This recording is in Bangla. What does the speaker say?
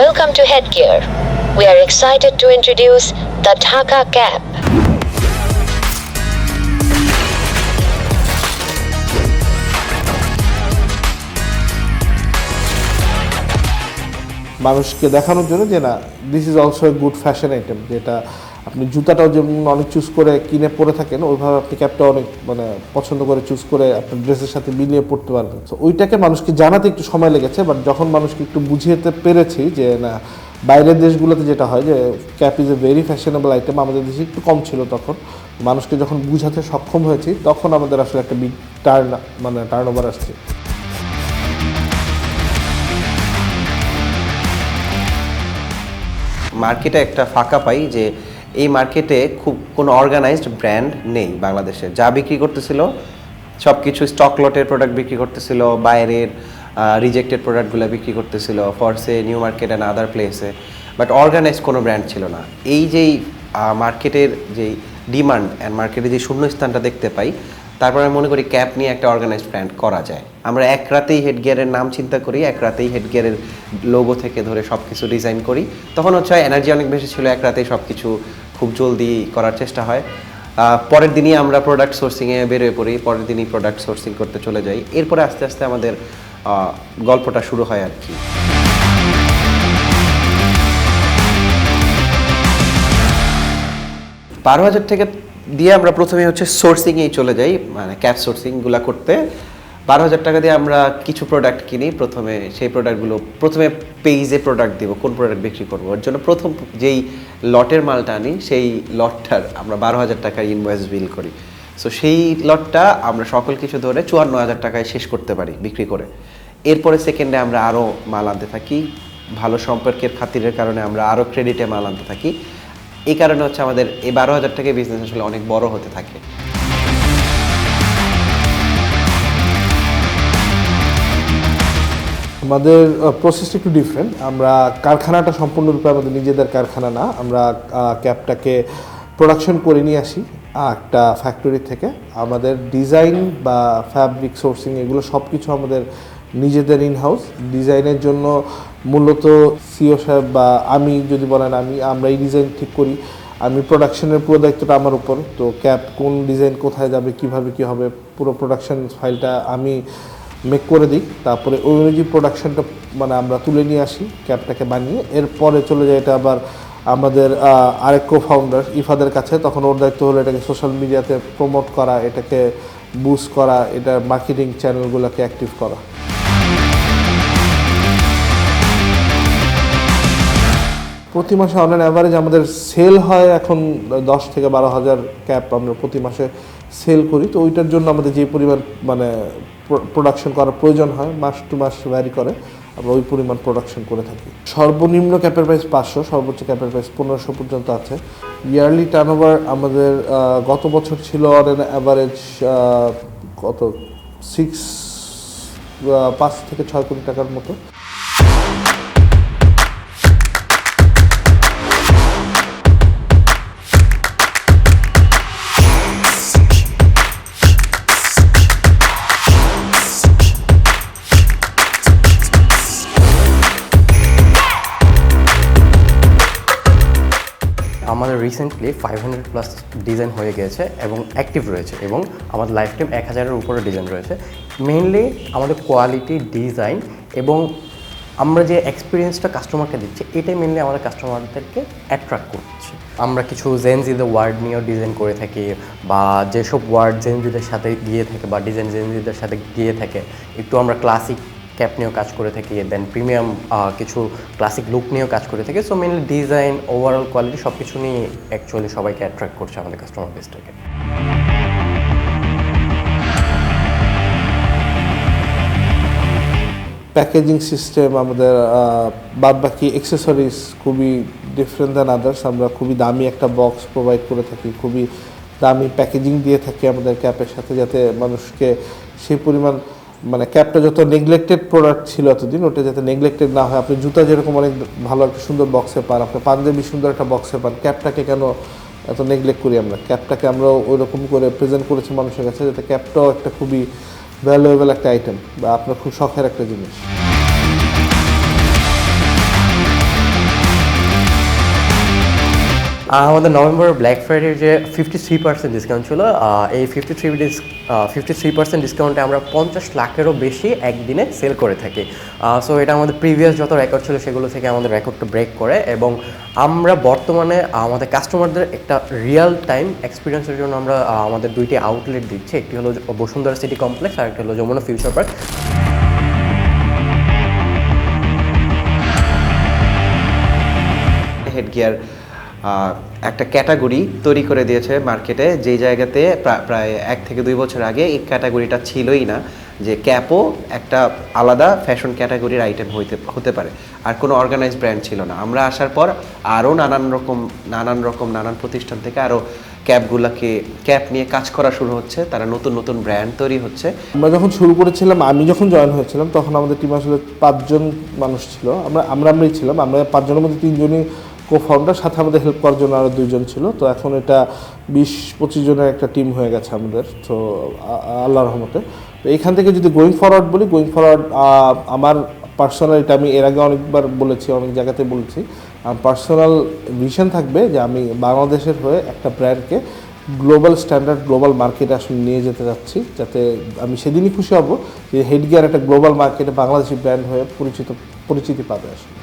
Welcome to Headgear. We are excited to introduce the Dhaka Cap. মানুষকে দেখানোর জন্য যে না this is also a good fashion item যেটা আপনি জুতাটাও যেমন অনেক চুজ করে কিনে পরে থাকেন, ওইভাবে আপনি ক্যাপটা অনেক মানে পছন্দ করে চুজ করে আপনার ড্রেসের সাথে মিলিয়ে পড়তে পারবেন। তো ওইটাকে মানুষকে জানাতে একটু সময় লেগেছে বাট যখন মানুষকে একটু বুঝিয়েতে পেরেছি যে, না, বাইরের দেশগুলোতে যেটা হয় যে cap is a very fashionable item আমাদের দেশে একটু কম ছিল তখন, মানুষকে যখন বুঝাতে সক্ষম হয়েছি, তখন আমাদের আসলে একটা বিগ টার্ন মানে টার্ন ওভার আসছে। মার্কেটে একটা ফাঁকা পাই যে এই মার্কেটে খুব কোনো অর্গানাইজড ব্র্যান্ড নেই বাংলাদেশে। যা বিক্রি করতেছিল সব কিছু স্টক লটের প্রোডাক্ট বিক্রি করতেছিল, বাইরের রিজেক্টেড প্রোডাক্টগুলো বিক্রি করতেছিল ফরসে নিউ মার্কেট অ্যান্ড আদার প্লেসে বাট অর্গানাইজ কোনো ব্র্যান্ড ছিল না। এই যেই মার্কেটের যেই ডিমান্ড অ্যান্ড মার্কেটে যে শূন্যস্থানটা দেখতে পাই তারপর আমি মনে করি ক্যাপ নিয়ে একটা অর্গানাইজ ব্র্যান্ড করা যায়। আমরা এক রাতেই হেড গিয়ারের নাম চিন্তা করি, এক রাতেই হেড গিয়ারের লোগো থেকে ধরে সব কিছু ডিজাইন করি। তখন হচ্ছে এনার্জি অনেক বেশি ছিল, এক রাতেই সব কিছু খুব জলদি করার চেষ্টা হয়। পরের দিনই আমরা প্রোডাক্ট সোর্সিংয়ে বেরোয় পড়ি, পরের দিনই প্রোডাক্ট সোর্সিং করতে চলে যাই। এরপরে আস্তে আস্তে আমাদের গল্পটা শুরু হয় আর কি। বারো হাজার থেকে দিয়ে আমরা প্রথমে হচ্ছে সোর্সিংয়েই চলে যাই মানে ক্যাপ সোর্সিংগুলো করতে। বারো হাজার টাকা দিয়ে আমরা কিছু প্রোডাক্ট কিনি, প্রথমে সেই প্রোডাক্টগুলো প্রথমে পেইজে প্রোডাক্ট দিব, কোন প্রোডাক্ট বিক্রি করব। ওর জন্য প্রথম যেই লটের মালটা আনি, সেই লটটার আমরা বারো হাজার টাকার ইনভয়েস বিল করি। সো সেই লটটা আমরা সকল কিছু ধরে চুয়ান্ন হাজার টাকায় শেষ করতে পারি বিক্রি করে। এরপরে সেকেন্ডে আমরা আরও মাল আনতে থাকি। ভালো সম্পর্কের খাতিরের কারণে আমরা আরও ক্রেডিটে মাল আনতে থাকি। এই কারণে হচ্ছে আমাদের এই বারো হাজার টাকা বিজনেস আসলে অনেক বড় হতে থাকে। আমাদের প্রসেসটা একটু ডিফারেন্ট আমরা কারখানাটা সম্পূর্ণরূপে আমাদের নিজেদের কারখানা না। আমরা ক্যাবটাকে প্রোডাকশন করে নিয়ে আসি একটা ফ্যাক্টরি থেকে। আমাদের ডিজাইন বা ফ্যাব্রিক সোর্সিং এগুলো সব কিছু আমাদের নিজেদের ইন হাউস ডিজাইনের জন্য মূলত সিও সাহেব বা আমি যদি বলেন আমি আমরা এই ডিজাইন ঠিক করি। আমি প্রোডাকশনের পুরো দায়িত্বটা আমার উপর। তো ক্যাপ কোন ডিজাইন কোথায় যাবে, কীভাবে কি হবে, পুরো প্রোডাকশন ফাইলটা আমি মেক করে দিই। তারপরে ওই অনুযায়ী প্রোডাকশনটা মানে আমরা তুলে নিয়ে আসি ক্যাপটাকে বানিয়ে। এরপরে চলে যায় এটা আবার আমাদের আরেক কো ফাউন্ডার ইফাদের কাছে। তখন ওর দায়িত্ব হলো এটাকে সোশ্যাল মিডিয়াতে প্রমোট করা, এটাকে বুস্ট করা এটা মার্কেটিং চ্যানেলগুলোকে অ্যাক্টিভ করা। প্রতি মাসে অন অ্যাভারেজ আমাদের সেল হয় এখন দশ থেকে বারো হাজার ক্যাপ আমরা প্রতি মাসে সেল করি। তো ওইটার জন্য আমাদের যে পরিমাণ মানে প্রোডাকশন করার প্রয়োজন হয়, মাস টু মাস ভ্যারি করে, আমরা ওই পরিমাণ প্রোডাকশন করে থাকি। সর্বনিম্ন ক্যাপের প্রাইস পাঁচশো, সর্বোচ্চ ক্যাপের প্রাইস পনেরোশো পর্যন্ত আছে। ইয়ারলি টার্নওভার আমাদের গত বছর ছিল অন অ্যান অ্যাভারেজ কত? সিক্স পাঁচ থেকে ছয় কোটি টাকার মতো। আমাদের recently five hundred plus design হয়ে গিয়েছে এবং অ্যাক্টিভ রয়েছে এবং আমাদের লাইফ টাইম এক হাজারের উপরে ডিজাইন রয়েছে। মেইনলি আমাদের কোয়ালিটি ডিজাইন এবং আমরা যে এক্সপিরিয়েন্সটা কাস্টমারকে দিচ্ছি, এটাই মেনলি আমাদের কাস্টমারদেরকে অ্যাট্রাক্ট করছে। আমরা কিছু জেনজিদের ওয়ার্ড নিয়েও ডিজাইন করে থাকি বা যেসব ওয়ার্ড জেনজিদের সাথে গিয়ে থাকে বা ডিজাইন জেনজিদের সাথে গিয়ে থাকে, একটু আমরা ক্লাসিক ক্যাপ নিয়েও কাজ করে থাকি দেন প্রিমিয়াম কিছু ক্লাসিক লুক নিয়েও কাজ করে থাকি so mainly design overall quality সব কিছু নিয়ে অ্যাকচুয়ালি সবাইকে অ্যাট্রাক্ট করছে আমাদের কাস্টমার বেসটাকে প্যাকেজিং সিস্টেম আমাদের বাদ বাকি অ্যাক্সেসরিজ খুবই ডিফারেন্ট দ্যান আদার্স আমরা খুবই দামি একটা বক্স প্রোভাইড করে থাকি, খুবই দামি প্যাকেজিং দিয়ে থাকি আমাদের ক্যাপের সাথে, যাতে মানুষকে সেই পরিমাণ মানে ক্যাপটা যত নেগলেক্টেড প্রোডাক্ট ছিল এতদিন, ওটা যাতে নেগলেক্টেড না হয়। আপনি জুতা যেরকম অনেক ভালো একটা সুন্দর বক্সে পান, আপনি পাঞ্জাবি সুন্দর একটা বক্সে পান ক্যাপটাকে কেন এত নেগলেক্ট করি আমরা? ক্যাপটাকে আমরা ওই রকম করে প্রেজেন্ট করেছি মানুষের কাছে, যাতে ক্যাপটাও একটা খুবই ভ্যালুয়েবল একটা আইটেম বা আপনার খুব শখের একটা জিনিস। আমাদের নভেম্বর ব্ল্যাক ফ্রাইডের যে ফিফটি থ্রি পার্সেন্ট ডিসকাউন্ট ছিল এই ফিফটি থ্রি ডিস ফিফটি থ্রি পার্সেন্ট ডিসকাউন্টে আমরা পঞ্চাশ লাখেরও বেশি একদিনে সেল করে থাকি। সো এটা আমাদের প্রিভিয়াস যত রেকর্ড ছিল সেগুলো থেকে আমাদের রেকর্ডটা ব্রেক করে এবং আমরা বর্তমানে আমাদের কাস্টমারদের একটা রিয়েল টাইম এক্সপিরিয়েন্সের জন্য আমরা আমাদের দুইটি আউটলেট দিচ্ছি। একটি হলো বসুন্ধরা সিটি কমপ্লেক্স আর একটা হলো Jamuna Future Park head gear একটা ক্যাটাগরি তৈরি করে দিয়েছে মার্কেটে, যেই জায়গাতে প্রা- প্রায় এক থেকে দুই বছর আগে এই ক্যাটাগরিটা ছিলই না, যে ক্যাপও একটা আলাদা ফ্যাশন ক্যাটাগরির আইটেম হইতে, হতে পারে, আর কোনো অর্গানাইজ ব্র্যান্ড ছিল না। আমরা আসার পর আরও নানান রকম নানান রকম, নানান প্রতিষ্ঠান থেকে আরও ক্যাপগুলোকে, ক্যাপ নিয়ে কাজ করা শুরু হচ্ছে, তারা নতুন নতুন ব্র্যান্ড তৈরি হচ্ছে। আমরা যখন শুরু করেছিলাম, আমি যখন জয়েন হয়েছিলাম, তখন আমাদের টিম আসলে পাঁচজন মানুষ ছিল। আমরা আমরা আমরাই ছিলাম, আমরা পাঁচজনের মধ্যে তিনজনই কো ফাউন্ডার সাথে আমাদের হেল্প করার জন্য আরও দুইজন ছিল। তো এখন এটা বিশ, পঁচিশ জনের একটা টিম হয়ে গেছে আমাদের। তো আল্লাহ রহমতে। তো এইখান থেকে যদি গোয়িং ফরওয়ার্ড বলি গোয়িং ফরওয়ার্ড আমার পার্সোনাল এটা আমি এর আগে অনেকবার বলেছি, অনেক জায়গাতে বলেছি। পার্সোনাল ভিশন থাকবে যে আমি বাংলাদেশের হয়ে একটা ব্র্যান্ডকে গ্লোবাল স্ট্যান্ডার্ড গ্লোবাল মার্কেটে আসলে নিয়ে যেতে যাচ্ছি, যাতে আমি সেদিনই খুশি হব যে হেড গিয়ার একটা গ্লোবাল মার্কেটে বাংলাদেশি ব্র্যান্ড হয়ে পরিচিত, পরিচিতি পাবে আসলে।